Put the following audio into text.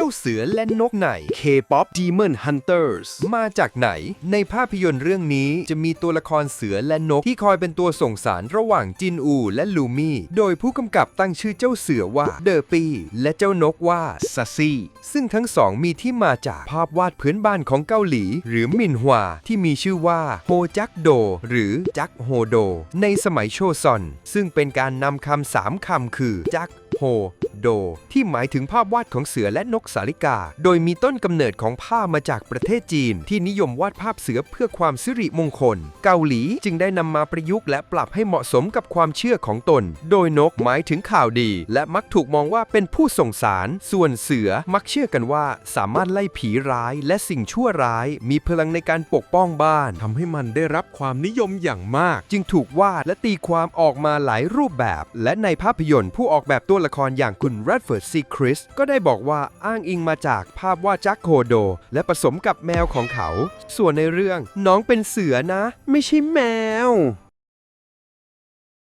เจ้าเสือและนกไหน K-pop Demon Hunters มาจากไหน ในภาพยนตร์เรื่องนี้จะมีตัวละครเสือและนกที่คอยเป็นตัวส่งสารระหว่างจินอูและลูมี่ โดยผู้กำกับตั้งชื่อเจ้าเสือว่าเดอร์ปีและเจ้านกว่าซัสซี่ ซึ่งทั้งสองมีที่มาจากภาพวาดพื้นบ้านของเกาหลี หรือมินฮวาที่มีชื่อว่าโฮจักโด หรือจักโฮโด ในสมัยโชซอน ซึ่งเป็นการนำคำสามคำคือจักโฮ โด ที่หมายถึงภาพวาดของเสือและนกสาลิกา โดยมีต้นกำเนิดของภาพมาจากประเทศจีน ที่นิยมวาดภาพเสือเพื่อความสิริมงคล เกาหลีจึงได้นำมาประยุกต์และปรับให้เหมาะสมกับความเชื่อของตน โดยนกหมายถึงข่าวดี และมักถูกมองว่าเป็นผู้ส่งสาร ส่วนเสือมักเชื่อกันว่า สามารถไล่ผีร้ายและสิ่งชั่วร้าย มีพลังในการปกป้องบ้านทำให้มันได้รับความนิยมอย่างมาก จึงถูกวาดและตีความออกมาหลายรูปแบบ และในภาพยนตร์ผู้ออกแบบตัวละครอย่างคุณแรดเฟิร์ดซีคริสก็ได้บอกว่าอ้างอิงมาจากภาพวาดจักโคโด และผสมกับแมวของเขา ส่วนในเรื่องน้องเป็นเสือนะ ไม่ใช่แมว